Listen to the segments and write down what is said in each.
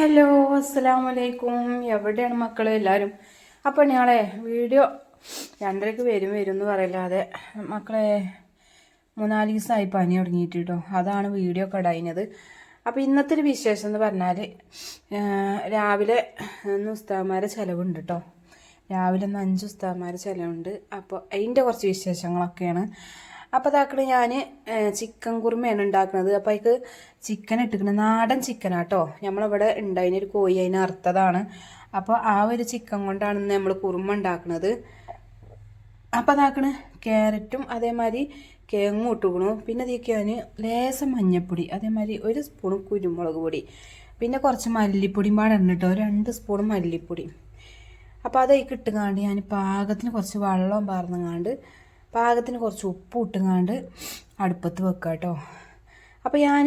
Hello അസ്സലാമു വലൈക്കും എവിടെയാണ് മക്കൾ എല്ലാവരും അപ്പോൾ ഞങ്ങളെ വീഡിയോ രണ്ടരയ്ക്ക് വരും വരും എന്ന് പറയില്ലാതെ മക്കളെ മൂന്നാൽ ദിവസമായി പനി തുടങ്ങിയിട്ട് കേട്ടോ അതാണ് വീഡിയോ കടയുന്നത് അപ്പോൾ ഇന്നത്തെ ഒരു വിശേഷം എന്ന് പറഞ്ഞാൽ രാവിലെ ഇന്ന് ഉസ്താവന്മാരെ ചിലവുണ്ട് കേട്ടോ രാവിലെ ഒന്ന് അഞ്ച് ഉസ്താവന്മാരെ ചിലവുണ്ട്. അപ്പോൾ അതിന്റെ കുറച്ച് വിശേഷങ്ങളൊക്കെയാണ്. അപ്പോൾ അതാക്കണ ഞാൻ ചിക്കൻ കുറുമയാണ് ഉണ്ടാക്കുന്നത്. അപ്പോൾ അതിക്ക് ചിക്കൻ ഇട്ടിരിക്കുന്നത് നാടൻ ചിക്കനാട്ടോ നമ്മളിവിടെ ഉണ്ടായിന് ഒരു കോഴി അതിന് അറുത്തതാണ്. അപ്പോൾ ആ ഒരു ചിക്കൻ കൊണ്ടാണ് നമ്മൾ കുറുമ ഉണ്ടാക്കുന്നത് അപ്പോൾ അതാക്കണ് ക്യാരറ്റും അതേമാതിരി കിഴങ്ങും ഇട്ടുക്കണു. പിന്നെ അതിലേക്ക് ഞാൻ ലേശം മഞ്ഞൾപ്പൊടി അതേമാതിരി ഒരു സ്പൂൺ കുരുമുളക് പൊടി പിന്നെ കുറച്ച് മല്ലിപ്പൊടിയും പാടെ ഇട്ടോ രണ്ട് സ്പൂൺ മല്ലിപ്പൊടി. അപ്പോൾ അതൊക്കെ ഇട്ടുകാണ്ട് ഞാൻ പാകത്തിന് കുറച്ച് വെള്ളം പാർന്നങ്ങാണ്ട് പാകത്തിന് കുറച്ച് ഉപ്പ് ഇട്ടുങ്ങാണ്ട് അടുപ്പത്ത് വെക്കുക കേട്ടോ അപ്പോൾ ഞാൻ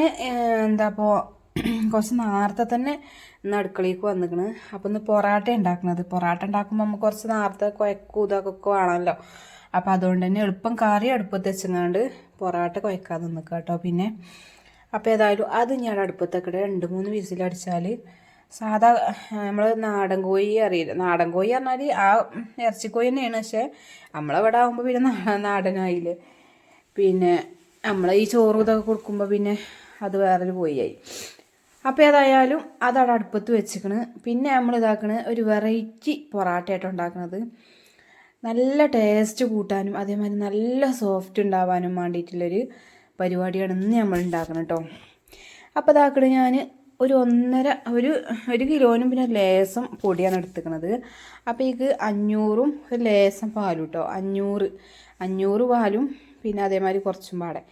എന്താ അപ്പോൾ കുറച്ച് നേരത്തെ തന്നെ ഇന്ന് അടുക്കളയ്ക്ക് വന്നിക്കണ്. അപ്പോൾ ഇന്ന് പൊറാട്ട ഉണ്ടാക്കുന്നത് പൊറാട്ട ഉണ്ടാക്കുമ്പോൾ നമുക്ക് കുറച്ച് നേരത്തെ കുഴക്കും ഇതൊക്കെ വേണമല്ലോ അപ്പോൾ അതുകൊണ്ട് തന്നെ എളുപ്പം കറി അടുപ്പത്ത് വെച്ചങ്ങാണ്ട് പൊറാട്ട കുഴക്കാൻ നിൽക്കുക കേട്ടോ പിന്നെ അപ്പോൾ ഏതായാലും അത് ഞാൻ അടുപ്പത്തൊക്കെ രണ്ട് മൂന്ന് വിസിലടിച്ചാൽ സാധാ നമ്മൾ നാടൻ കോഴി അറിയില്ല. നാടൻ കോഴി പറഞ്ഞാൽ ആ ഇറച്ചിക്കോഴി തന്നെയാണ്. പക്ഷേ നമ്മളവിടെ ആകുമ്പോൾ പിന്നെ നാടനായില്ലേ? പിന്നെ നമ്മൾ ഈ ചോറ് ഇതൊക്കെ കൊടുക്കുമ്പോൾ പിന്നെ അത് വേറൊരു കോഴിയായി. അപ്പോൾ ഏതായാലും അതവിടെ അടുപ്പത്ത് വെച്ചിക്കണ്. പിന്നെ നമ്മൾ ഇതാക്കണ ഒരു വെറൈറ്റി പൊറാട്ട ആയിട്ട് ഉണ്ടാക്കുന്നത് നല്ല ടേസ്റ്റ് കൂട്ടാനും അതേമാതിരി നല്ല സോഫ്റ്റ് ഉണ്ടാവാനും വേണ്ടിയിട്ടുള്ളൊരു പരിപാടിയാണ് ഇന്ന് നമ്മൾ ഉണ്ടാക്കണം കേട്ടോ അപ്പോൾ ഇതാക്കണ ഞാൻ ഒരു ഒന്നര ഒരു ഒരു കിലോനും പിന്നെ ലേസം പൊടിയാണ് എടുത്തുക്കണത്. അപ്പോൾ ഇത് അഞ്ഞൂറും ഒരു ലേസം പാലും കേട്ടോ അഞ്ഞൂറ് അഞ്ഞൂറ് പാലും പിന്നെ അതേമാതിരി കുറച്ചും പാടെ.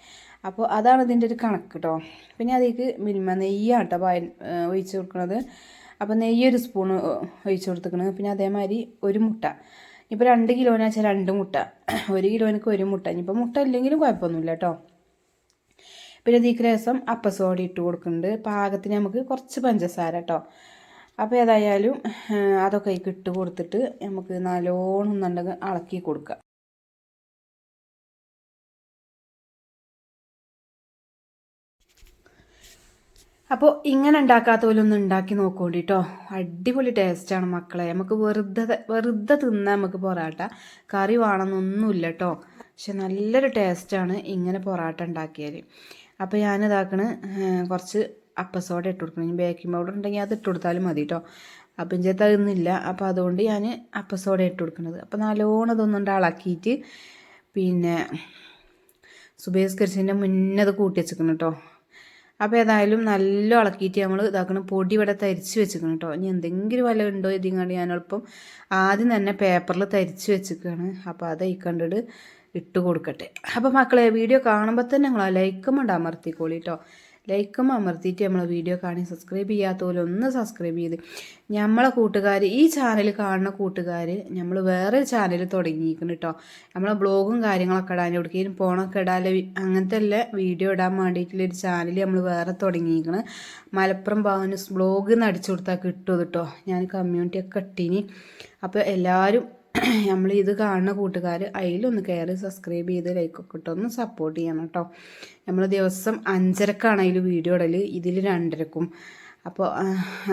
അപ്പോൾ അതാണ് ഇതിന്റെ ഒരു കണക്ക് കേട്ടോ പിന്നെ അതിലേക്ക് മിൽമ നെയ്യാണ് കേട്ടോ പായ ഒഴിച്ച് കൊടുക്കുന്നത് അപ്പോൾ നെയ്യ് ഒരു സ്പൂൺ ഒഴിച്ച് കൊടുത്തിരിക്കുന്നത് പിന്നെ അതേമാതിരി ഒരു മുട്ട. ഇപ്പോൾ രണ്ട് കിലോനാച്ചാൽ രണ്ട് മുട്ട. ഒരു കിലോനക്ക് ഒരു മുട്ട. ഇനിയിപ്പോൾ മുട്ട ഇല്ലെങ്കിലും കുഴപ്പമൊന്നുമില്ല കേട്ടോ പിന്നെ ഇതിക്ക് രസം അപ്പസോഡ ഇട്ട് കൊടുക്കുന്നുണ്ട്. പാകത്തിന് നമുക്ക് കുറച്ച് പഞ്ചസാര കേട്ടോ അപ്പോൾ ഏതായാലും അതൊക്കെ ഇട്ട് കൊടുത്തിട്ട് നമുക്ക് നല്ലോണം ഒന്നുണ്ടെങ്കിൽ ഇളക്കി കൊടുക്കുക അപ്പോൾ ഇങ്ങനെ ഉണ്ടാക്കാത്തവരൊന്നും ഉണ്ടാക്കി നോക്കോണ്ടി കേട്ടോ അടിപൊളി ടേസ്റ്റാണ് മക്കളെ. നമുക്ക് വെറുതെ വെറുതെ തിന്നാൽ നമുക്ക് പൊറാട്ട കറി വേണമെന്നൊന്നുമില്ല കേട്ടോ പക്ഷെ നല്ലൊരു ടേസ്റ്റാണ് ഇങ്ങനെ പൊറാട്ട ഉണ്ടാക്കിയാൽ അപ്പോൾ ഞാനിതാക്കണ് കുറച്ച് അപ്പസോഡ ഇട്ട് കൊടുക്കണം. ബേക്കിംഗ് പൗഡർ ഉണ്ടെങ്കിൽ അത് ഇട്ട് കൊടുത്താലും മതി കേട്ടോ അപ്പം ഇഞ്ചത്തെ അതൊന്നുമില്ല അപ്പോൾ അതുകൊണ്ട് ഞാൻ അപ്പസോഡ ഇട്ട് കൊടുക്കുന്നത് അപ്പോൾ നല്ലോണം ഇതൊന്നുകൊണ്ട് ഇളക്കിയിട്ട് പിന്നെ സുബേസ്കരിച്ചതിന്റെ മുന്നേ അത് കൂട്ടി വെച്ചിരിക്കണം കേട്ടോ അപ്പോൾ ഏതായാലും നല്ല ഇളക്കിയിട്ട് നമ്മൾ ഇതാക്കണം. പൊടി ഇവിടെ തരിച്ച് വെച്ചിരിക്കണം കേട്ടോ ഇനി എന്തെങ്കിലും വല്ല ഉണ്ടോ ഇതിങ്ങാണ്ട് ഞാൻ എളുപ്പം ആദ്യം തന്നെ പേപ്പറിൽ തരിച്ച് വെച്ചിരിക്കുകയാണ് അപ്പോൾ അത് ഈ കണ്ടിട്ട് ഇട്ട് കൊടുക്കട്ടെ. അപ്പോൾ മക്കളെ വീഡിയോ കാണുമ്പോൾ തന്നെ നിങ്ങൾ ലൈക്കും ഉണ്ട് അമർത്തിക്കോളി കേട്ടോ ലൈക്കും അമർത്തിയിട്ട് നമ്മളെ വീഡിയോ കാണി സബ്സ്ക്രൈബ് ചെയ്യാത്ത പോലെ ഒന്ന് സബ്സ്ക്രൈബ് ചെയ്ത്. നമ്മളെ കൂട്ടുകാർ ഈ ചാനൽ കാണുന്ന കൂട്ടുകാർ നമ്മൾ വേറെ ചാനൽ തുടങ്ങിയിരിക്കുന്നു കേട്ടോ നമ്മളെ ബ്ലോഗും കാര്യങ്ങളൊക്കെ ഇടാൻ എവിടേക്കും പോണൊക്കെ ഇടാൻ അങ്ങനത്തെ അല്ല വീഡിയോ ഇടാൻ വേണ്ടിയിട്ടുള്ളൊരു ചാനൽ നമ്മൾ വേറെ തുടങ്ങിയിരിക്കണം. മലപ്പുറം ഭാവനസ് ബ്ലോഗ് എന്ന് അടിച്ചു കൊടുത്താൽ കിട്ടും കേട്ടോ ഞാൻ കമ്മ്യൂണിറ്റി ഒക്കെ ഇട്ടീനി. അപ്പോൾ എല്ലാവരും നമ്മൾ ഇത് കാണുന്ന കൂട്ടുകാർ അതിലൊന്ന് കയറി സബ്സ്ക്രൈബ് ചെയ്ത് ലൈക്കൊക്കെ ഇട്ട് ഒന്ന് സപ്പോർട്ട് ചെയ്യണം കേട്ടോ നമ്മൾ ദിവസം അഞ്ചരക്കാണ് അതിൽ വീഡിയോ ഇടൽ ഇതിൽ രണ്ടരക്കും. അപ്പോൾ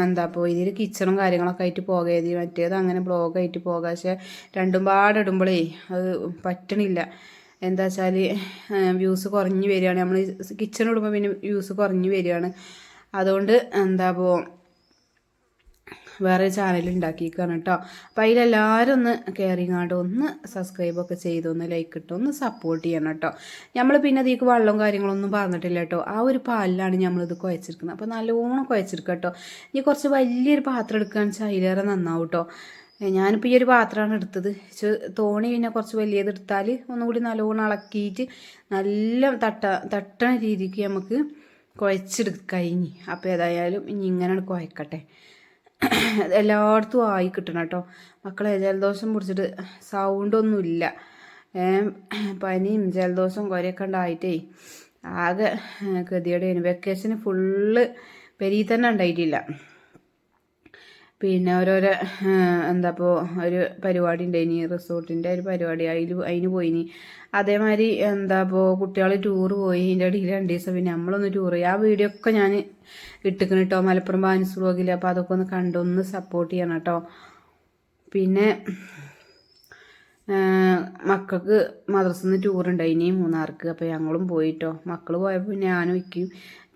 എന്താ അപ്പോൾ ഇതിൽ കിച്ചണും കാര്യങ്ങളൊക്കെ ആയിട്ട് പോകരുത് മറ്റേത് അങ്ങനെ ബ്ലോഗായിട്ട് പോകാം. പക്ഷേ രണ്ടും പാടിടുമ്പോഴേ അത് പറ്റണില്ല. എന്താ വെച്ചാൽ വ്യൂസ് കുറഞ്ഞു വരികയാണ്. നമ്മൾ കിച്ചൺ ഇടുമ്പോൾ പിന്നെ വ്യൂസ് കുറഞ്ഞു വരികയാണ്. അതുകൊണ്ട് എന്താ അപ്പോൾ വേറെ ചാനൽ ഉണ്ടാക്കിയിരിക്കുകയാണ് കേട്ടോ അപ്പോൾ അതിലെല്ലാവരും ഒന്ന് കയറിങ്ങാണ്ട് ഒന്ന് സബ്സ്ക്രൈബൊക്കെ ചെയ്ത് ഒന്ന് ലൈക്ക് ഇട്ട് ഒന്ന് സപ്പോർട്ട് ചെയ്യണം കേട്ടോ നമ്മൾ പിന്നെ അതിലേക്ക് വെള്ളവും കാര്യങ്ങളൊന്നും പറഞ്ഞിട്ടില്ല കേട്ടോ ആ ഒരു പാലിലാണ് നമ്മളിത് കുഴച്ചിരിക്കുന്നത്. അപ്പോൾ നല്ലോണം കുഴച്ചെടുക്കുക കേട്ടോ ഇനി കുറച്ച് വലിയൊരു പാത്രം എടുക്കുകയാണെന്ന് വെച്ചാൽ അതിലേറെ നന്നാവും കേട്ടോ ഞാനിപ്പോൾ ഈ ഒരു പാത്രമാണ് എടുത്തത്. തോണി പിന്നെ കുറച്ച് വലിയത് എടുത്താൽ ഒന്നുകൂടി നല്ലോണം ഇളക്കിയിട്ട് നല്ല തട്ട തട്ടണ രീതിക്ക് നമുക്ക് കുഴച്ചെടുക്ക ഇനി. അപ്പോൾ ഏതായാലും ഇനി ഇങ്ങനെ കുഴക്കട്ടെ. എല്ലായിടത്തും ആയി കിട്ടണം കേട്ടോ. മക്കളെ ജലദോഷം പിടിച്ചിട്ട് സൗണ്ടൊന്നുമില്ല പനിയും ജലദോഷം കുറേയൊക്കെ ഉണ്ടായിട്ടേ ആകെ ഗതിയുടെയാണ് വെക്കേഷന് ഫുള്ള് പെരിയിൽ തന്നെ ഉണ്ടായിട്ടില്ല. പിന്നെ ഓരോരോ എന്താ ഇപ്പോൾ ഒരു പരിപാടി ഉണ്ടായിനി റിസോർട്ടിന്റെ ഒരു പരിപാടി. അതിൽ അതിന് പോയിനി. അതേമാതിരി എന്താ ഇപ്പോൾ കുട്ടികൾ ടൂർ പോയി. ഇതിന്റെ ഇടയിൽ രണ്ട് ദിവസം പിന്നെ നമ്മളൊന്ന് ടൂർ പോയി ആ വീഡിയോ ഒക്കെ ഞാൻ ഇട്ടിക്കണം കേട്ടോ മലപ്പുറം ബാൻസ് ബ്ലോഗിൽ അപ്പോൾ അതൊക്കെ ഒന്ന് കണ്ടൊന്ന് സപ്പോർട്ട് ചെയ്യണം കേട്ടോ പിന്നെ മക്കൾക്ക് മദ്രസിൽ നിന്ന് ടൂർ ഉണ്ടായിനി മൂന്നാർക്ക്. അപ്പോൾ ഞങ്ങളും പോയിട്ടോ. മക്കൾ പോയപ്പോൾ ഞാനും ഇക്കും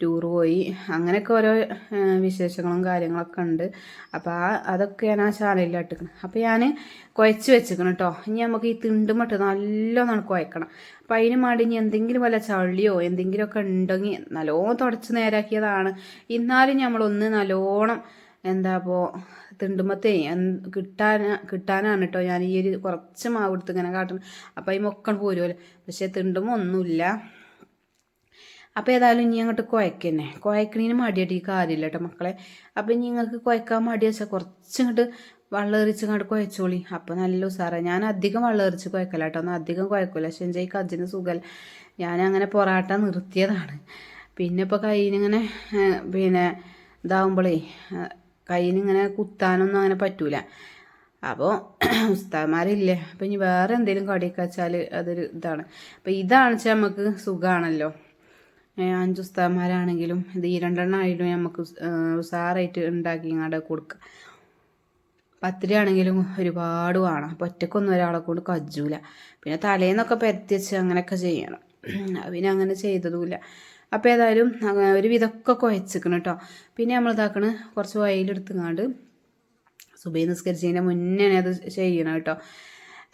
ടൂർ പോയി. അങ്ങനെയൊക്കെ ഓരോ വിശേഷങ്ങളും കാര്യങ്ങളൊക്കെ ഉണ്ട് അപ്പോൾ ആ അതൊക്കെ ഞാൻ ആ ചാനലിൽ ഇട്ടിക്കണം. അപ്പോൾ ഞാൻ കുഴച്ച് വെച്ചിക്കണം കേട്ടോ ഇനി നമുക്ക് ഈ തിണ്ടുമട്ട് നല്ലോണം കുഴക്കണം അപ്പോൾ അതിന് വേണ്ടി ഇനി എന്തെങ്കിലും വല്ല ചള്ളിയോ എന്തെങ്കിലുമൊക്കെ ഉണ്ടെങ്കിൽ നല്ലോണം തുടച്ച് നേരാക്കിയതാണ്. എന്നാലും നമ്മളൊന്ന് നല്ലോണം എന്താ അപ്പോൾ തിണ്ടുമ്പത്തേ കിട്ടാൻ കിട്ടാനാണ് കേട്ടോ ഞാൻ ഈ ഒരു കുറച്ച് മാവ് എടുത്ത് ഇങ്ങനെ കാട്ടണം. അപ്പോൾ ഈ മൊക്കൾ പോരുമല്ലോ പക്ഷേ തിണ്ടുമ്പോൾ ഒന്നുമില്ല. അപ്പോൾ ഏതായാലും ഇനി അങ്ങോട്ട് കുഴക്കന്നെ. കുഴക്കണീന് മടിയായിട്ട് ഈ കാര്യമില്ല കേട്ടോ മക്കളെ. അപ്പോൾ ഇനി നിങ്ങൾക്ക് കുഴക്കാൻ മടി വെച്ചാൽ കുറച്ചിങ്ങോട്ട് വെള്ളം എറിച്ച് കണ്ട് കുഴച്ചോളി. അപ്പോൾ നല്ല ഉസാറ. ഞാൻ അധികം വെള്ളം എറിച്ച് കുഴക്കല കേട്ടോ ഒന്നും അധികം കുഴക്കില്ല പക്ഷെ എന്റെ ഈ കജ്ജിന് സുഖമല്ല ഞാൻ അങ്ങനെ പൊറാട്ട നിർത്തിയതാണ്. പിന്നെ ഇപ്പോൾ കയ്യിനിങ്ങനെ പിന്നെ ഇതാവുമ്പോഴേ കയ്യിനിങ്ങനെ കുത്താനൊന്നും അങ്ങനെ പറ്റൂല. അപ്പോൾ ഉസ്താദ്മാരില്ലേ അപ്പം ഇനി വേറെ എന്തെങ്കിലും കടിയൊക്കെ വെച്ചാൽ അതൊരു ഇതാണ്. അപ്പം ഇതാണ് വെച്ചാൽ നമുക്ക് സുഖമാണല്ലോ അഞ്ച് ഉസ്താദ്മാരാണെങ്കിലും ഇത് ഈ രണ്ടെണ്ണം ആയിട്ടും നമുക്ക് ഉസാറായിട്ട് ഉണ്ടാക്കി ഇങ്ങോട്ട് കൊടുക്കുക പത്തിരി ആണെങ്കിലും ഒരുപാട് വേണം. അപ്പോൾ ഒറ്റക്കൊന്നും ഒരാളെ കൊണ്ട് കജ്ജൂല. പിന്നെ തലേന്നൊക്കെ പരത്തി വെച്ച് അങ്ങനെയൊക്കെ ചെയ്യണം. പിന്നെ അങ്ങനെ ചെയ്തതുമില്ല അപ്പോൾ ഏതായാലും ഒരു വിധമൊക്കെ കുഴച്ചിക്കണം കേട്ടോ പിന്നെ നമ്മൾ ഇതാക്കണ് കുറച്ച് ഓയിലെടുത്തുങ്ങാണ്ട് സുബൈ നിസ്കരിച്ചതിന്റെ മുന്നേ അത് ചെയ്യണം കേട്ടോ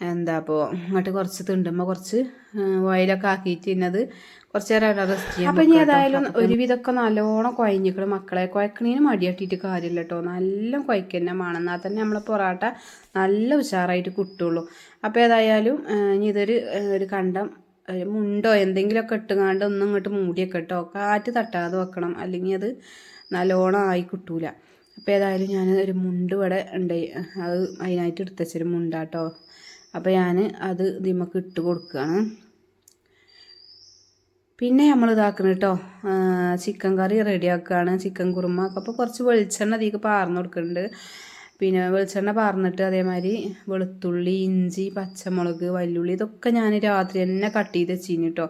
എന്താ അപ്പോൾ ഇങ്ങോട്ട് കുറച്ച് തിണ്ടുമ്പോൾ കുറച്ച് ഓയിലൊക്കെ ആക്കിയിട്ട് ഇന്നത് കുറച്ച് നേരം റെസ്റ്റ് ചെയ്യാം അപ്പം ഇനി ഏതായാലും ഒരുവിധമൊക്കെ നല്ലോണം കുഴഞ്ഞിക്കണം മക്കളെ കുഴക്കണീന് മടിയാട്ടിയിട്ട് കാര്യമില്ല കേട്ടോ നല്ല കുഴക്കന്നെ മണന്നാൽ തന്നെ നമ്മളെ പൊറാട്ട നല്ല ഉഷാറായിട്ട് കിട്ടുള്ളൂ. അപ്പോൾ ഏതായാലും ഇനി ഇതൊരു ഒരു കണ്ടം മുണ്ടോ എന്തെങ്കിലുമൊക്കെ ഇട്ടുകാണ്ട് ഒന്നും ഇങ്ങോട്ട് മൂടിയൊക്കെ ഇട്ടോ. കാറ്റ് തട്ടാതെ വെക്കണം. അല്ലെങ്കിൽ അത് നല്ലോണം ആയി കിട്ടൂല. അപ്പോൾ ഏതായാലും ഞാൻ ഒരു മുണ്ട് ഇവിടെ ഉണ്ട്. അത് അതിനായിട്ട് എടുത്തച്ചൊരു മുണ്ടാട്ടോ. അപ്പോൾ ഞാൻ അത് ഇതിമക്ക് ഇട്ട് കൊടുക്കുകയാണ്. പിന്നെ നമ്മൾ ഇതാക്കണം കേട്ടോ. ചിക്കൻ കറി റെഡിയാക്കുകയാണ് ചിക്കൻ കുറുമ അപ്പോൾ കുറച്ച് വെളിച്ചെണ്ണ അതിലേക്ക് പാർന്ന് കൊടുക്കുന്നുണ്ട്. പിന്നെ വെളിച്ചെണ്ണ പാർന്നിട്ട് അതേമാതിരി വെളുത്തുള്ളി ഇഞ്ചി പച്ചമുളക് വല്ലുള്ളി ഇതൊക്കെ ഞാൻ രാത്രി തന്നെ കട്ട് ചെയ്ത് വെച്ചിന് കേട്ടോ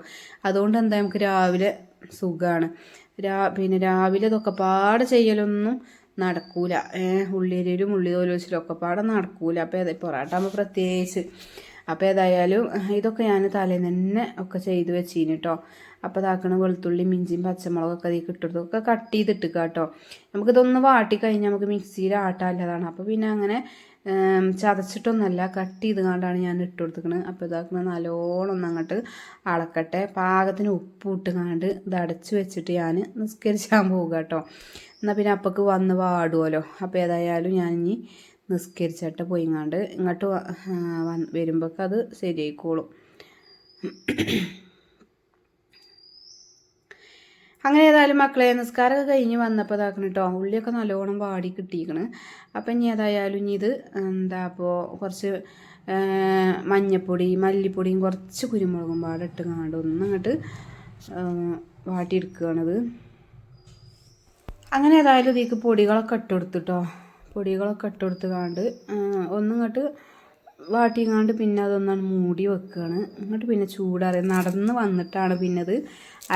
അതുകൊണ്ട് എന്താ നമുക്ക് രാവിലെ സുഖമാണ് രാ പിന്നെ രാവിലെ ഇതൊക്കെ പാടെ ചെയ്യലൊന്നും നടക്കൂല. ഉള്ളിയരിലും ഉള്ളി തോലും ഒക്കെ പാടെ നടക്കൂല. അപ്പോൾ ഏതാ പൊറാട്ട ആകുമ്പോൾ പ്രത്യേകിച്ച്. അപ്പോൾ ഏതായാലും ഇതൊക്കെ ഞാൻ തലേന്ന് തന്നെ ഒക്കെ ചെയ്ത് വെച്ചിന് കേട്ടോ അപ്പോൾ ഇതാക്കണ വെളുത്തുള്ളി മിഞ്ചിയും പച്ചമുളകൊക്കെ അതിൽ ഇട്ടെടുത്തൊക്കെ കട്ട് ചെയ്തിട്ട് കേട്ടോ നമുക്കിതൊന്ന് വാട്ടി കഴിഞ്ഞാൽ നമുക്ക് മിക്സിയിൽ ആട്ടാല്ലതാണ് അപ്പോൾ പിന്നെ അങ്ങനെ ചതച്ചിട്ടൊന്നല്ല കട്ട് ചെയ്ത് കൊണ്ടാണ് ഞാൻ ഇട്ട് കൊടുത്തിരിക്കുന്നത് അപ്പോൾ ഇതാക്കുന്നത് നല്ലോണം ഒന്ന് അങ്ങോട്ട് അളക്കട്ടെ. പാകത്തിന് ഉപ്പ് ഇട്ട് കണ്ട് ഇത് അടച്ച് വെച്ചിട്ട് ഞാൻ നിസ്കരിച്ചാൻ പോവുക കേട്ടോ എന്നാൽ പിന്നെ അപ്പക്ക് വന്ന് പാടുമല്ലോ അപ്പോൾ ഏതായാലും ഞാൻ ഇനി നിസ്കരിച്ചിട്ട് പോയി കണ്ട് ഇങ്ങോട്ട് വരുമ്പോഴൊക്കെ അത് ശരിയായിക്കോളും. അങ്ങനെ ഏതായാലും മക്കളെ നിസ്കാരമൊക്കെ കഴിഞ്ഞ് വന്നപ്പോൾ ഇതാക്കണം കേട്ടോ ഉള്ളിയൊക്കെ നല്ലോണം വാടി കിട്ടിയിരിക്കണ്. അപ്പം ഇനി ഏതായാലും ഇനി ഇത് എന്താ അപ്പോൾ കുറച്ച് മഞ്ഞപ്പൊടി മല്ലിപ്പൊടിയും കുറച്ച് കുരുമുളകും പാടെ ഇട്ട് കാണ്ട് ഒന്ന് അങ്ങോട്ട് വാട്ടിയെടുക്കുകയാണത്. അങ്ങനെ ഏതായാലും ഇതിക്ക് പൊടികളൊക്കെ ഇട്ട് കൊടുത്തിട്ടോ പൊടികളൊക്കെ ഇട്ട് കൊടുത്ത് കാണ്ട് ഒന്നിങ്ങോട്ട് വാട്ടിങ്ങാണ്ട് പിന്നെ അതൊന്നാണ് മൂടി വെക്കുകയാണ് എന്നിട്ട് പിന്നെ ചൂടാറി നടന്ന് വന്നിട്ടാണ് പിന്നെ അത്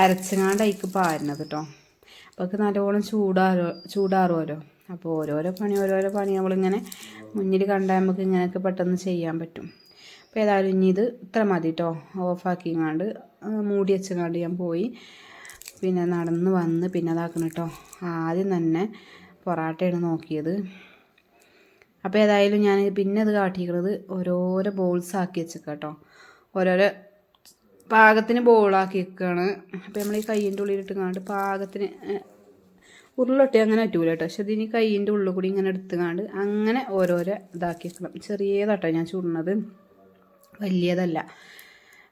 അരച്ചങ്ങാണ്ട് അതിക്ക് പാരുന്നത് കേട്ടോ അപ്പോൾ നല്ലോണം ചൂടാറോ ചൂടാറുമല്ലോ അപ്പോൾ ഓരോരോ പണി ഓരോരോ പണി നമ്മളിങ്ങനെ മുന്നിൽ കണ്ടാൽ നമുക്ക് ഇങ്ങനെയൊക്കെ പെട്ടെന്ന് ചെയ്യാൻ പറ്റും. അപ്പോൾ ഏതായാലും ഇനി ഇത് ഇത്ര മതി കേട്ടോ ഓഫാക്കിങ്ങാണ്ട് മൂടി വെച്ചങ്ങാണ്ട് ഞാൻ പോയി. പിന്നെ നടന്ന് വന്ന് പിന്നെ അതാക്കണം കേട്ടോ ആദ്യം തന്നെ പൊറാട്ടയാണ് നോക്കിയത്. അപ്പോൾ ഏതായാലും ഞാൻ പിന്നെ അത് കാട്ടിയിരിക്കുന്നത് ഓരോരോ ബോൾസ് ആക്കി വെച്ചേക്കാം കേട്ടോ ഓരോരോ പാകത്തിന് ബോളാക്കി വെക്കുകയാണ് അപ്പോൾ നമ്മൾ ഈ കയ്യിന്റെ ഉള്ളിലിട്ട് കാണ്ട് പാകത്തിന് ഉരുളൊട്ടി അങ്ങനെ പറ്റൂല കേട്ടോ പക്ഷെ ഇതിന് കയ്യിന്റെ ഉള്ളിൽ കൂടി ഇങ്ങനെ എടുത്തുകാണ്ട് അങ്ങനെ ഓരോരോ ഇതാക്കി വെക്കണം. ചെറിയതാട്ടോ ഞാൻ ചുടുന്നത് വലിയതല്ല.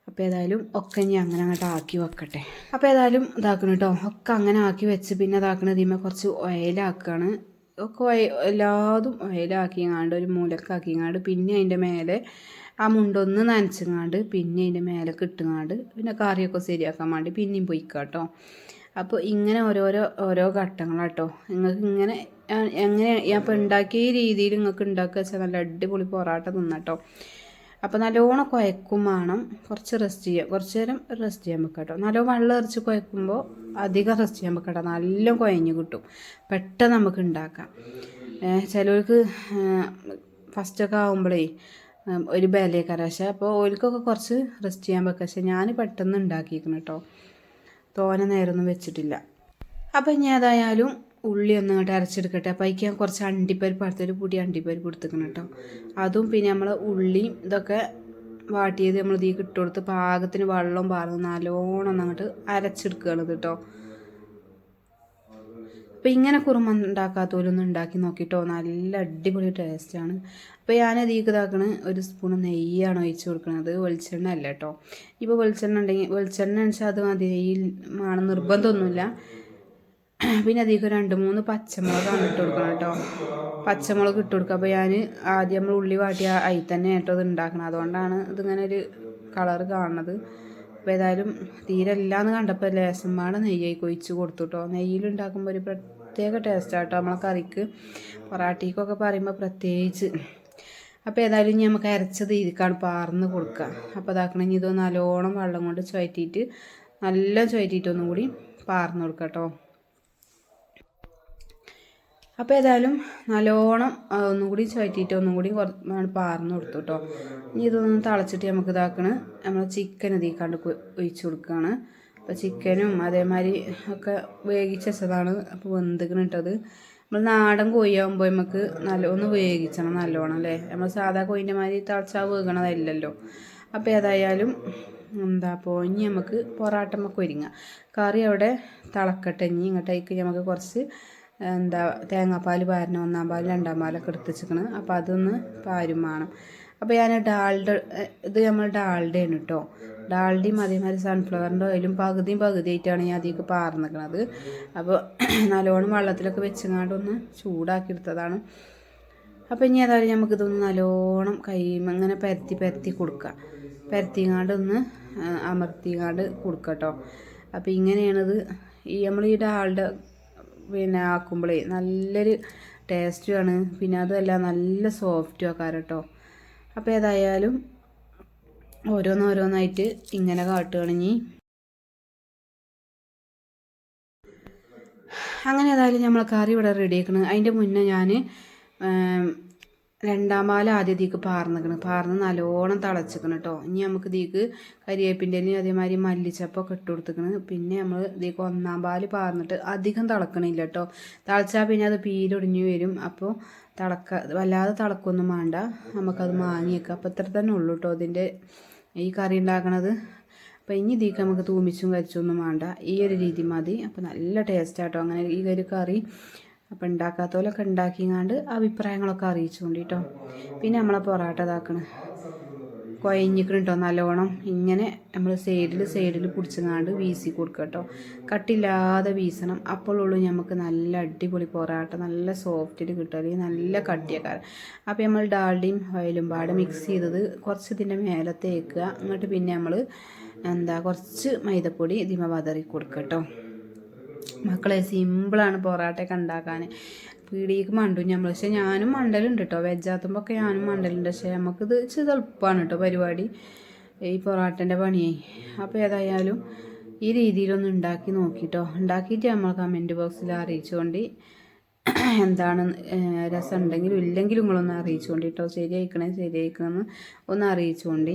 അപ്പോൾ ഏതായാലും ഒക്കെ ഞാൻ അങ്ങനെ അങ്ങോട്ട് ആക്കി വെക്കട്ടെ. അപ്പോൾ ഏതായാലും ഇതാക്കണം കേട്ടോ ഒക്കെ അങ്ങനെ ആക്കി വെച്ച് പിന്നെ ഇതാക്കണത് ഇതിമേ കുറച്ച് ഓയിലാക്കുകയാണ് ഒക്കെ എല്ലാതും ഓയിലാക്കിങ്ങാണ്ട് ഒരു മൂലക്കാക്കിങ്ങാണ്ട് പിന്നെ അതിന്റെ മേലെ ആ മുണ്ടൊന്ന് നനച്ചങ്ങാണ്ട് പിന്നെ അതിന്റെ മേലെ കിട്ടുങ്ങാണ്ട് പിന്നെ കറിയൊക്കെ ശരിയാക്കാൻ വേണ്ടി പിന്നെയും പോയി കേട്ടോ അപ്പോൾ ഇങ്ങനെ ഓരോരോ ഓരോ ഘട്ടങ്ങളാട്ടോ. നിങ്ങൾക്ക് ഇങ്ങനെ എങ്ങനെ ഇപ്പം ഉണ്ടാക്കിയ രീതിയിൽ നിങ്ങൾക്ക് ഉണ്ടാക്കുക വെച്ചാൽ നല്ല അടിപൊളി പൊറാട്ട തിന്നട്ടോ. അപ്പോൾ നല്ലോണം കുഴക്കും വേണം. കുറച്ച് റെസ്റ്റ് ചെയ്യുക കുറച്ച് നേരം റെസ്റ്റ് ചെയ്യാൻ വെക്കട്ടോ കേട്ടോ. നല്ലോണം വെള്ളം എറിച്ച് കുഴക്കുമ്പോൾ അധികം റെസ്റ്റ് ചെയ്യാൻ വെക്കട്ടോ കേട്ടോ. നല്ല കുഴഞ്ഞ് കിട്ടും. പെട്ടെന്ന് നമുക്ക് ഉണ്ടാക്കാം ചിലവർക്ക് ഫസ്റ്റൊക്കെ ആകുമ്പോഴേ ഒരു ബലയേക്കാരം പക്ഷേ അപ്പോൾ ഓൽക്കൊക്കെ കുറച്ച് റെസ്റ്റ് ചെയ്യാൻ വെക്കാം. പക്ഷേ ഞാൻ പെട്ടെന്ന് ഉണ്ടാക്കിയിരിക്കണം കേട്ടോ. തോനെ നേരമൊന്നും വെച്ചിട്ടില്ല. അപ്പം ഇനി ഏതായാലും ഉള്ളി ഒന്ന് അങ്ങോട്ട് അരച്ചെടുക്കട്ടെ. അപ്പോൾ അതിക്ക് കുറച്ച് അണ്ടിപ്പരിപ്പ് അടുത്തൊരു പൊടി അണ്ടിപ്പരിപ്പ് എടുത്തിക്കണം കേട്ടോ അതും പിന്നെ നമ്മൾ ഉള്ളിയും ഇതൊക്കെ വാട്ടിയത് നമ്മൾ ഇതിൽ ഇട്ട് പാകത്തിന് വെള്ളം പാർന്ന് നല്ലോണം അങ്ങോട്ട് അരച്ചെടുക്കുകയാണ് കേട്ടോ അപ്പോൾ ഇങ്ങനെ കുറുമ ഉണ്ടാക്കാത്തവരൊന്നും ഉണ്ടാക്കി നോക്കിയിട്ടോ നല്ല അടിപൊളി ടേസ്റ്റാണ് അപ്പോൾ ഞാൻ അതിലേക്ക് ഇതാക്കണ ഒരു സ്പൂൺ നെയ്യാണ് ഒഴിച്ച് കൊടുക്കുന്നത് വെളിച്ചെണ്ണ അല്ല കേട്ടോ ഇപ്പോൾ വെളിച്ചെണ്ണ ഉണ്ടെങ്കിൽ വെളിച്ചെണ്ണ വെച്ചാൽ അത് മതി. നെയ്യിൽ ആണ് നിർബന്ധമൊന്നുമില്ല. പിന്നെ അധികം രണ്ട് മൂന്ന് പച്ചമുളകാണ് ഇട്ട് കൊടുക്കണം കേട്ടോ. പച്ചമുളക് ഇട്ട് കൊടുക്കുക. അപ്പോൾ ഞാൻ ആദ്യം നമ്മൾ ഉള്ളി വാട്ടിയ അതിൽ തന്നെ കേട്ടോ ഇത് ഉണ്ടാക്കണം അതുകൊണ്ടാണ് ഇതിങ്ങനെ ഒരു കളർ കാണുന്നത്. അപ്പോൾ ഏതായാലും തീരെ ഇല്ലാന്ന് കണ്ടപ്പോൾ ലേശമാണ് നെയ്യായി കൊഴിച്ച് കൊടുത്തു കേട്ടോ. നെയ്യിലുണ്ടാക്കുമ്പോൾ ഒരു പ്രത്യേക ടേസ്റ്റാണ് കേട്ടോ നമ്മളെ കറിക്ക്. പൊറാട്ടിക്കൊക്കെ പറയുമ്പോൾ പ്രത്യേകിച്ച്. അപ്പോൾ ഏതായാലും ഇനി നമുക്ക് അരച്ചത് ഇരിക്കാണ് പാർന്ന് കൊടുക്കുക. അപ്പോൾ ഇനി ഇതൊന്ന് നല്ലോണം വെള്ളം കൊണ്ട് ചുവറ്റിയിട്ട് നല്ല ചുവറ്റിയിട്ട് ഒന്നും കൂടി പാർന്ന് കൊടുക്കാം കേട്ടോ. അപ്പോൾ ഏതായാലും നല്ലോണം ഒന്നും കൂടി ചുവറ്റിയിട്ട് ഒന്നും കൂടി പാർന്ന് കൊടുത്തു കേട്ടോ ഇനി ഇതൊന്ന് തിളച്ചിട്ട് നമുക്ക് ഇതാക്കണ്. നമ്മൾ ചിക്കൻ ഇതിക്കാണ്ട് ഒഴിച്ച് കൊടുക്കുകയാണ് അപ്പോൾ ചിക്കനും അതേമാതിരി ഒക്കെ വേവിച്ച് വെച്ചതാണ് അപ്പോൾ വെന്തിക്കണം ഇട്ടത് നമ്മൾ നാടൻ കോഴിയാകുമ്പോൾ നമുക്ക് നല്ല ഒന്ന് വേവിച്ചണം നല്ലോണം അല്ലേ? നമ്മൾ സാധാ കോഴിന്റെ മാതിരി തിളച്ചാൽ വേകണതല്ലല്ലോ. അപ്പോൾ ഏതായാലും എന്താ അപ്പോൾ ഇനി നമുക്ക് പൊറാട്ട നമുക്ക് ഒരുങ്ങാം. കറി അവിടെ തിളക്കട്ടെ. ഇനി ഇങ്ങോട്ടേക്ക് നമുക്ക് കുറച്ച് എന്താ തേങ്ങാപ്പാൽ പാരണം ഒന്നാം പാൽ രണ്ടാം പാലൊക്കെ എടുത്ത് വെച്ചിരിക്കണം അപ്പോൾ അതൊന്ന് പാരും വേണം. അപ്പോൾ ഞാൻ ഡാൾഡ ഇത് നമ്മൾ ഡാൾഡയാണ് കേട്ടോ ഡാൾഡയും അതേമാതിരി സൺഫ്ലവറിന്റെ ഓയിലും പകുതിയും പകുതിയായിട്ടാണ് ഞാൻ അതിലേക്ക് പാർന്നിക്കണത്. അപ്പോൾ നല്ലോണം വെള്ളത്തിലൊക്കെ വെച്ചങ്ങാണ്ട് ഒന്ന് ചൂടാക്കി എടുത്തതാണ് അപ്പോൾ ഇനി ഏതായാലും നമുക്കിതൊന്ന് നല്ലോണം കൈ ഇങ്ങനെ പരത്തി പരത്തി കൊടുക്കുക പരത്തിങ്ങാണ്ട് ഒന്ന് അമർത്തിങ്ങാണ്ട് കൊടുക്കുക കേട്ടോ അപ്പോൾ ഇങ്ങനെയാണിത്. ഈ നമ്മൾ ഈ ഡാളുടെ പിന്നെ ആക്കുമ്പോഴേ നല്ലൊരു ടേസ്റ്റുമാണ് പിന്നെ അതുമല്ല നല്ല സോഫ്റ്റും ആക്കാറ് കേട്ടോ അപ്പോൾ ഏതായാലും ഓരോന്നോരോന്നായിട്ട് ഇങ്ങനെ കാട്ടുകയാണെങ്കിൽ അങ്ങനെ ഏതായാലും നമ്മൾ കറി ഇവിടെ റെഡി ആക്കണം. അതിന്റെ മുന്നേ ഞാൻ രണ്ടാം പാൽ ആദ്യം ഇതിക്ക് പാർന്നിക്കണം. പാർന്ന് നല്ലോണം തിളച്ചിക്കണം കേട്ടോ ഇനി നമുക്ക് ഇതിക്ക് കരിവേപ്പിന്റെ അതേമാതിരി മല്ലിച്ചപ്പൊക്കെ ഇട്ട് കൊടുത്തിക്കണം. പിന്നെ നമ്മൾ ഇതിക്ക് ഒന്നാം പാൽ പാർന്നിട്ട് അധികം തിളക്കണില്ല കേട്ടോ തിളച്ചാൽ പിന്നെ അത് പീലൊടിഞ്ഞു വരും. അപ്പോൾ തിളക്ക വല്ലാതെ തിളക്കൊന്നും വേണ്ട നമുക്കത് മാങ്ങി വെക്കാം അപ്പോൾ ഇത്ര തന്നെ ഉള്ളൂ കേട്ടോ അതിന്റെ ഈ കറി ഉണ്ടാക്കണത്. അപ്പോൾ ഇനി ഇതിക്ക് നമുക്ക് തൂമിച്ചും കരിച്ചൊന്നും വേണ്ട ഈ ഒരു രീതി മതി. അപ്പോൾ നല്ല ടേസ്റ്റാട്ടോ അങ്ങനെ ഈ ഒരു കറി അപ്പോൾ ഉണ്ടാക്കാത്തവരൊക്കെ ഉണ്ടാക്കിങ്ങാണ്ട് അഭിപ്രായങ്ങളൊക്കെ അറിയിച്ചുകൊണ്ട് കേട്ടോ പിന്നെ നമ്മളെ പൊറാട്ട ഇതാക്കണം. കുഴഞ്ഞിക്കണം കേട്ടോ നല്ലോണം. ഇങ്ങനെ നമ്മൾ സൈഡിൽ സൈഡിൽ പിടിച്ചങ്ങാണ്ട് വീസി കൊടുക്കുക കേട്ടോ കട്ടില്ലാതെ വീസണം അപ്പോഴുള്ളൂ നമുക്ക് നല്ല അടിപൊളി പൊറാട്ട നല്ല സോഫ്റ്റിൽ കിട്ടുക. അല്ലെങ്കിൽ നല്ല കട്ടിയക്കാരൻ അപ്പോൾ നമ്മൾ ഡാൾഡയും ഓയിലും പാടും മിക്സ് ചെയ്തത് കുറച്ച് ഇതിന്റെ മേലെ തേക്കുക എന്നിട്ട് പിന്നെ നമ്മൾ എന്താ കുറച്ച് മൈദപ്പൊടി ഇതിമ വതറി കൊടുക്കുക കേട്ടോ മക്കളെ സിമ്പിളാണ് പൊറാട്ടയൊക്കെ ഉണ്ടാക്കാൻ പീടിക്ക് മണ്ടും നമ്മൾ പക്ഷെ ഞാനും മണ്ടലുണ്ട് കേട്ടോ വെജാത്തുമ്പോൾ ഒക്കെ ഞാനും മണ്ടലുണ്ട്. പക്ഷെ നമുക്കിത് ഇച്ചിരി എളുപ്പമാണ് കേട്ടോ പരിപാടി. ഈ പൊറാട്ടന്റെ പണിയേ. അപ്പോൾ ഏതായാലും ഈ രീതിയിലൊന്ന് ഉണ്ടാക്കി നോക്കിട്ടോ ഉണ്ടാക്കിയിട്ട് നമ്മൾ കമന്റ് ബോക്സിൽ അറിയിച്ചുകൊണ്ട് എന്താണ് രസം ഉണ്ടെങ്കിലും ഇല്ലെങ്കിലും നിങ്ങളൊന്ന് അറിയിച്ചുകൊണ്ട് കേട്ടോ ശരിയായിക്കണേ ശരിയായിക്കണമെന്ന് ഒന്ന് അറിയിച്ചുകൊണ്ട്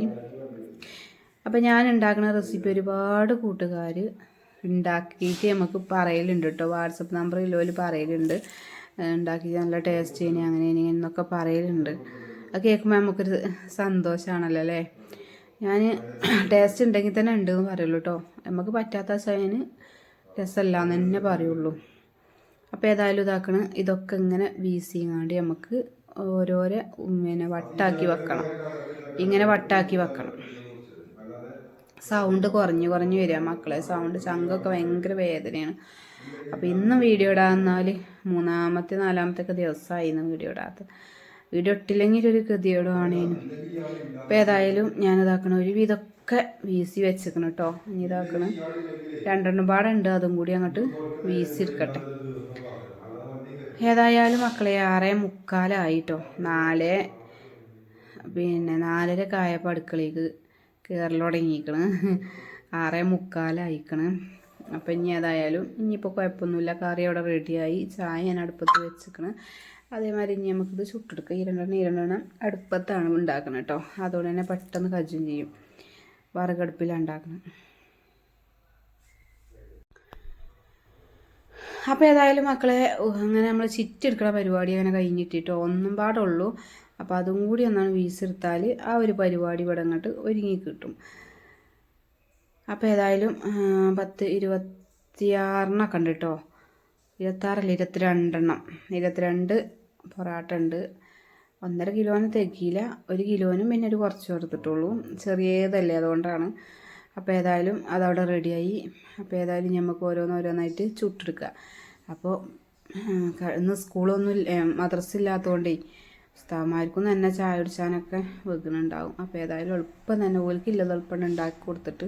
അപ്പം ഞാൻ ഉണ്ടാക്കുന്ന റെസിപ്പി ഒരുപാട് കൂട്ടുകാർ ഉണ്ടാക്കിയിട്ട് നമുക്ക് പറയലുണ്ട് കേട്ടോ വാട്സപ്പ് നമ്പർ ഇല്ലോൽ പറയലുണ്ട്. ഉണ്ടാക്കി നല്ല ടേസ്റ്റ് ചെയ്യണേ അങ്ങനെ ഇനി എന്നൊക്കെ പറയലുണ്ട്. അത് കേൾക്കുമ്പോൾ നമുക്കൊരു സന്തോഷമാണല്ലോ അല്ലേ? ഞാൻ ടേസ്റ്റ് ഉണ്ടെങ്കിൽ തന്നെ ഉണ്ട് എന്ന് പറയുള്ളൂ കേട്ടോ നമുക്ക് പറ്റാത്ത സമയം രസമല്ല എന്ന് തന്നെ പറയുള്ളൂ. അപ്പോൾ ഏതായാലും ഇതാക്കണം. ഇതൊക്കെ ഇങ്ങനെ വീസിങ്ങാണ്ട് നമുക്ക് ഓരോരോ പിന്നെ വട്ടാക്കി വെക്കണം. ഇങ്ങനെ വട്ടാക്കി വെക്കണം. സൗണ്ട് കുറഞ്ഞു കുറഞ്ഞു വരിക മക്കളെ. സൗണ്ട് ചങ്കൊക്കെ ഭയങ്കര വേദനയാണ്. അപ്പോൾ ഇന്ന് വീഡിയോ ഇടാന്നാൽ മൂന്നാമത്തെ നാലാമത്തെ ദിവസമായി ഇന്ന് വീഡിയോ ഇടാത്ത. വീഡിയോ ഇട്ടില്ലെങ്കിൽ ഒരു ഗതിയോടാണേനും അപ്പോൾ ഏതായാലും ഞാനിതാക്കണം ഒരു വിധമൊക്കെ വീസി വെച്ചേക്കണം കേട്ടോ ഇനി ഇതാക്കണം. രണ്ടെണ്ണം പാടുണ്ട്. അതും കൂടി അങ്ങോട്ട് വീസി എടുക്കട്ടെ ഏതായാലും മക്കളെ ആറേ മുക്കാലായിട്ടോ നാല് പിന്നെ നാലര കായപ്പോൾ അടുക്കളയ്ക്ക് കയറൽ തുടങ്ങിയിരിക്കണ് ആറേ മുക്കാലായിക്കണ്. അപ്പം ഇനി ഏതായാലും ഇനിയിപ്പോൾ കുഴപ്പമൊന്നുമില്ല. കറി അവിടെ റെഡിയായി. ചായ ഞാൻ അടുപ്പത്ത് വെച്ചിക്കണ്. അതേമാതിരി ഇനി നമുക്കിത് ചുട്ടെടുക്കുക ഈ രണ്ടെണ്ണം ഈ രണ്ടെണ്ണം അടുപ്പത്താണ് ഉണ്ടാക്കണം കേട്ടോ. അതുകൊണ്ട് തന്നെ പെട്ടെന്ന് കജ്ജും ചെയ്യും. വറുകടുപ്പിലാണ് ഉണ്ടാക്കണം അപ്പോൾ ഏതായാലും മക്കളെ അങ്ങനെ നമ്മൾ ചിറ്റെടുക്കുന്ന പരിപാടി അങ്ങനെ കഴിഞ്ഞിട്ടിട്ടോ ഒന്നും പാടുള്ളൂ. അപ്പോൾ അതും കൂടി ഒന്നാണ് വീസെടുത്താൽ ആ ഒരു പരിപാടി ഇവിടെ അങ്ങോട്ട് ഒരുങ്ങി കിട്ടും. അപ്പോൾ ഏതായാലും പത്ത് ഇരുപത്തിയാറിനൊക്കെ ഉണ്ട് കേട്ടോ ഇരുപത്താറല്ല ഇരുപത്തിരണ്ടെണ്ണം. ഇരുപത്തിരണ്ട് പൊറാട്ട ഉണ്ട്. ഒന്നര കിലോന് തികയില്ല ഒരു കിലോനും പിന്നെ ഒരു കുറച്ച് ചേർത്തിട്ടുള്ളൂ ചെറിയതല്ലേ അതുകൊണ്ടാണ്. അപ്പോൾ ഏതായാലും അതവിടെ റെഡിയായി. അപ്പോൾ ഏതായാലും നമുക്ക് ഓരോന്നോരോന്നായിട്ട് ചുട്ടെടുക്കുക അപ്പോൾ ഇന്ന് സ്കൂളൊന്നും മദ്രസ ഇല്ലാത്തതുകൊണ്ടേ ഉസ്താമാർക്കും തന്നെ ചായ കുടിച്ചാനൊക്കെ വെക്കുന്നുണ്ടാവും അപ്പോൾ ഏതായാലും എളുപ്പം തന്നെ ഓൽക്കില്ലത് എളുപ്പം ഉണ്ടാക്കി കൊടുത്തിട്ട്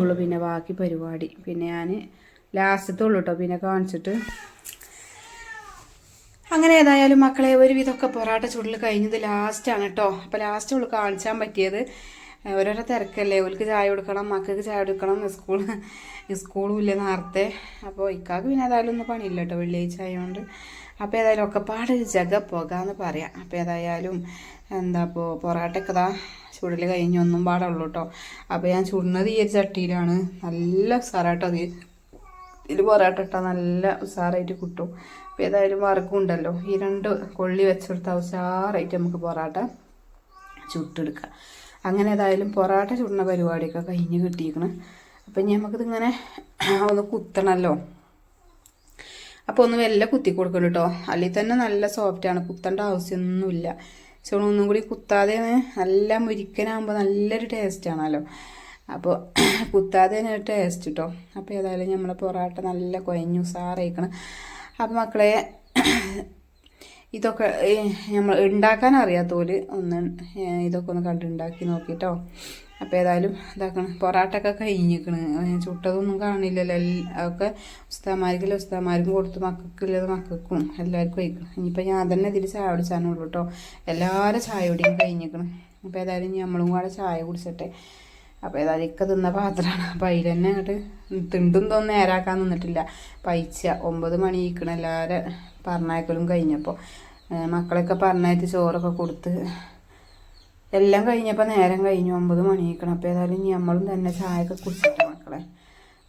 ഉള്ളു. പിന്നെ ബാക്കി പരിപാടി. പിന്നെ ഞാൻ ലാസ്റ്റത്തെ ഉള്ളു കേട്ടോ പിന്നെ കാണിച്ചിട്ട് അങ്ങനെ ഏതായാലും മക്കളെ ഒരുവിധമൊക്കെ പൊറാട്ട ചുടൽ കഴിഞ്ഞത് ലാസ്റ്റാണ് കേട്ടോ അപ്പോൾ ലാസ്റ്റ് ഉള്ളു കാണിച്ചാൻ പറ്റിയത്. ഓരോരോ തിരക്കല്ലേ. ഓൾക്ക് ചായ കൊടുക്കണം മക്കൾക്ക് ചായ കൊടുക്കണം. സ്കൂൾ സ്കൂളും ഇല്ല നേരത്തെ അപ്പോൾ ഇക്കാക്ക് പിന്നെ ഏതായാലും ഒന്നും പണിയില്ല കേട്ടോ വെള്ളിയാഴ്ച ആയതുകൊണ്ട് അപ്പോൾ ഏതായാലും ഒക്കെ പാടെ ഒരു ജഗ പോകാന്ന് പറയാം. അപ്പോൾ ഏതായാലും എന്താ ഇപ്പോൾ പൊറാട്ടയൊക്കെ ഇതാ ചുടൽ കഴിഞ്ഞ് ഒന്നും പാടെ ഉള്ളൂ കേട്ടോ അപ്പോൾ ഞാൻ ചുടുന്നത് ഈ ഒരു ചട്ടിയിലാണ്. നല്ല ഉസാറാട്ടോ അത്. ഇതിൽ പൊറാട്ട ഇട്ടാൽ നല്ല ഉസാറായിട്ട് കിട്ടും. അപ്പോൾ ഏതായാലും വറക്കും ഉണ്ടല്ലോ. ഈ രണ്ട് കൊള്ളി വെച്ചെടുത്താൽ ഉഷാറായിട്ട് നമുക്ക് പൊറാട്ട ചുട്ടെടുക്കാം. അങ്ങനെ ഏതായാലും പൊറാട്ട ചുടുന്ന പരിപാടിയൊക്കെ കഴിഞ്ഞ് കിട്ടിയിരിക്കണം. അപ്പം നമുക്കിതിങ്ങനെ ഒന്ന് കുത്തണമല്ലോ അപ്പോൾ ഒന്ന് വല്ല കുത്തി കൊടുക്കണം കേട്ടോ അല്ലെങ്കിൽ തന്നെ നല്ല സോഫ്റ്റാണ് കുത്തേണ്ട ആവശ്യമൊന്നുമില്ല. പക്ഷെ ഒന്നും കൂടി കുത്താതെ നല്ല മുരിക്കനാകുമ്പോൾ നല്ലൊരു ടേസ്റ്റ് ആണല്ലോ. അപ്പോൾ കുത്താതെ തന്നെ ടേസ്റ്റ് കേട്ടോ അപ്പോൾ ഏതായാലും നമ്മളെ പൊറാട്ട നല്ല കുഴഞ്ഞു സാറയിക്കണം അപ്പോൾ മക്കളെ ഇതൊക്കെ നമ്മൾ ഉണ്ടാക്കാൻ അറിയാത്തോൽ ഒന്ന് ഇതൊക്കെ ഒന്ന് കണ്ടുണ്ടാക്കി നോക്കിട്ടോ. അപ്പോൾ ഏതായാലും ഇതാക്കണം. പൊറാട്ടൊക്കെ കഴിഞ്ഞിക്കണ് ചുട്ടതൊന്നും കാണില്ലല്ലോ. അതൊക്കെ ഉസ്താമാർക്കില്ല ഉസ്താമാർക്കും കൊടുത്ത് മക്കൾക്കില്ലത് മക്കൾക്കും എല്ലാവർക്കും കഴിക്കണം. ഇനിയിപ്പോൾ ഞാൻ തന്നെ ഇതിൽ ചായ കുടിച്ചാനുള്ളൂ കേട്ടോ എല്ലാവരും ചായ കുടിയും കഴിഞ്ഞിക്കണം അപ്പോൾ ഏതായാലും നമ്മളും കൂടെ ചായ കുടിച്ചിട്ടെ. അപ്പോൾ ഏതായാലും ഇക്ക തിന്ന പാത്രമാണ്. അപ്പോൾ അതിൽ തന്നെ അങ്ങോട്ട് തിണ്ടും തോന്നും നേരാക്കാൻ നിന്നിട്ടില്ല. പൈച്ച ഒമ്പത് മണി ഇരിക്കണം. എല്ലാവരും പറഞ്ഞയക്കലും കഴിഞ്ഞപ്പോൾ മക്കളൊക്കെ പറഞ്ഞയച്ച് ചോറൊക്കെ കൊടുത്ത് എല്ലാം കഴിഞ്ഞപ്പോൾ നേരം കഴിഞ്ഞു. ഒമ്പത് മണി ഇരിക്കണം അപ്പോൾ ഏതായാലും ഇനി നമ്മളും തന്നെ ചായയൊക്കെ കുടിച്ചിട്ട് മക്കളെ.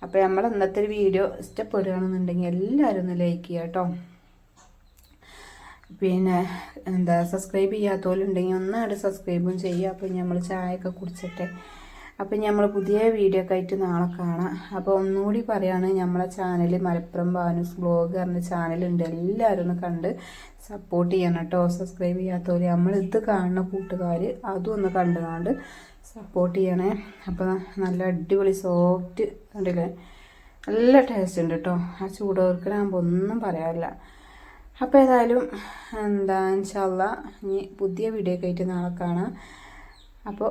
അപ്പോൾ നമ്മൾ ഇന്നത്തെ ഒരു വീഡിയോ ഇഷ്ടപ്പെടുകയാണെന്നുണ്ടെങ്കിൽ എല്ലാവരും ഒന്ന് ലൈക്ക് ചെയ്യുക കേട്ടോ. പിന്നെ എന്താ സബ്സ്ക്രൈബ് ചെയ്യാത്തവരുണ്ടെങ്കിൽ ഒന്നായിട്ട് സബ്സ്ക്രൈബും ചെയ്യുക. അപ്പോൾ നമ്മൾ ചായയൊക്കെ കുടിച്ചിട്ട് അപ്പം നമ്മൾ പുതിയ വീഡിയോ ഒക്കെ ആയിട്ട് നാളെ കാണാം. അപ്പോൾ ഒന്നുകൂടി പറയാണ് നമ്മളെ ചാനൽ മലപ്പുറം ബാനൂസ് ബ്ലോഗ് പറഞ്ഞ ചാനലുണ്ട് എല്ലാവരും ഒന്ന് കണ്ട് സപ്പോർട്ട് ചെയ്യണം കേട്ടോ. സബ്സ്ക്രൈബ് ചെയ്യാത്തവർ നമ്മൾ ഇത് കാണുന്ന കൂട്ടുകാർ അതും ഒന്ന് കണ്ടതാണ്ട് സപ്പോർട്ട് ചെയ്യണേ. അപ്പോൾ നല്ല അടിപൊളി സോഫ്റ്റ് കണ്ടില്ലേ? നല്ല ടേസ്റ്റ് ഉണ്ട് കേട്ടോ. ആ ചൂടോർക്കിനാകുമ്പോൾ ഒന്നും പറയാറില്ല അപ്പോൾ ഏതായാലും എന്താ വെച്ചാൽ ഇനി പുതിയ വീഡിയോ ഒക്കെ ആയിട്ട് നാളെ കാണാം. അപ്പോൾ